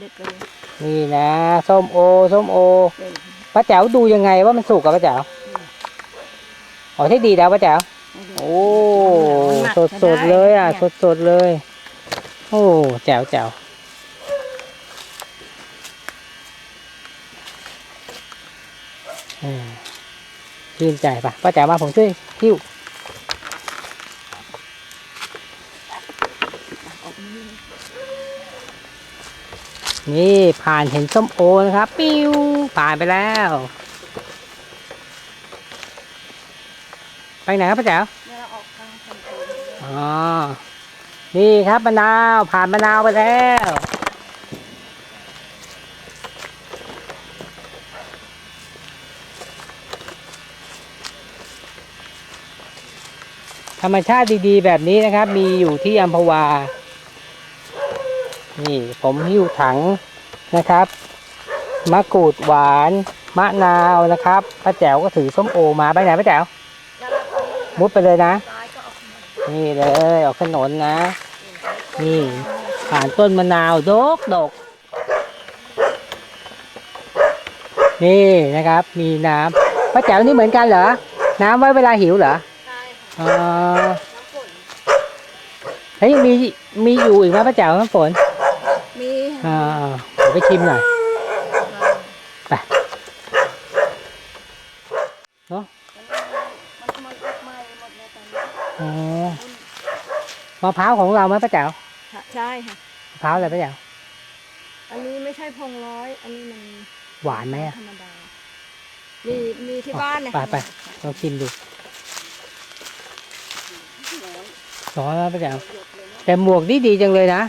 เด็ดเลยนี่นะส้มโอส้มโอเด็ดป้าแจ๋วดูยังไงว่ามันสุกกับป้าแจ๋วอ๋อที่ดีแล้วป้าแจ๋วโอ้สดสดๆเลยอะ สดสดๆเลย โอ้แจ๋วแจ๋วอืมชื่นใจปะป้าแจ๋วมาผมช่วยหิ้ว ออกนี่ นี่ผ่านเห็นส้มโอนะครับ ปิ้วผ่านไปแล้ว ไปไหนครับป้าแจ๋วออกทางคอนโทรลอ๋อ นี่ครับมะนาวผ่านมะนาวไปแล้วธรรมชาติดีๆ แบบนี้นะครับ มีอยู่ที่อัมพวา นี่ผมหิ้วถังนะครับ มะกรูดหวาน มะนาวนะครับป้าแจ๋วก็ถือส้มโอมาไปไหนป้าแจ๋วแล้วเราไปมุดไปเลยนะซ้ายก็ออกมานี่เลยออกถนนนะ นี่ผ่านต้นมะนาวดกดก นี่นะครับ มีน้ำป้าแจ๋วนี่เหมือนกันเหรอ น้ำไว้เวลาหิวเหรอใช่ค่ะอ๋อน้ำฝนเฮ้ยมีมีอยู่อีกไหมป้าแจ๋วน้ำฝน มีอ่าเดี๋ยวไปชิมหน่อยเนอะมันมันออกมาหมดแล้วตอนนี้อ๋อมะพร้าวของเราไหมป้าแจ๋วค่ะใช่ค่ะ มะพร้าวอะไรป้าแจ๋วอันนี้ไม่ใช่พงร้อย อันนี้มันหวานไหมอะธรรมดา มีมีที่บ้านเนี่ยไปไปลองชิมดูร้อนแล้วป้าแจ๋วแต่หมวกนี่ดีจังเลยนะ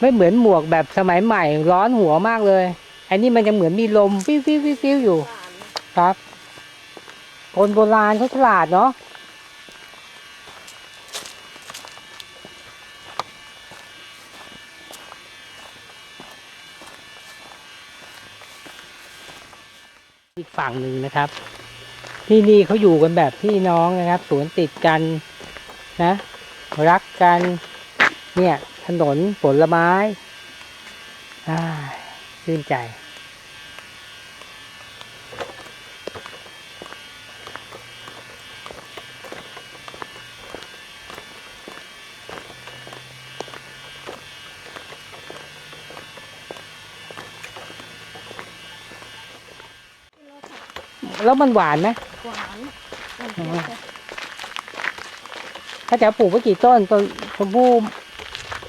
ไม่เหมือนหมวกแบบสมัยใหม่ ร้อนหัวมากเลย อันนี้มันจะเหมือนมีลมฟิวฟิวฟิวฟิวอยู่ครับ คนโบราณเขาฉลาดเนาะอีกฝั่งหนึ่งนะครับ ที่นี่เขาอยู่กันแบบพี่น้องนะครับ สวนติดกันนะ รักกันเนี่ย ถนนผลไม้อ่าชื่นใจ แล้วมันหวานไหมหวานหวานอ๋อเจี๊ยบเลยถ้าจะปลูกไว้กี่ต้นต้นชมพู่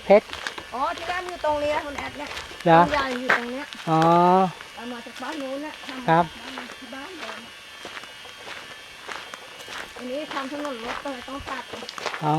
พชร อ๋อที่บ้านอยู่ตรงนี้คุณแอดเนี่ยเหรอ คุณยายอยู่ตรงเนี้ยอ๋อมาจากบ้านโน้นนะทำครับที่บ้านเดิมอันนี้ทำถนนรถก็เลยต้องตัดไงอ๋อ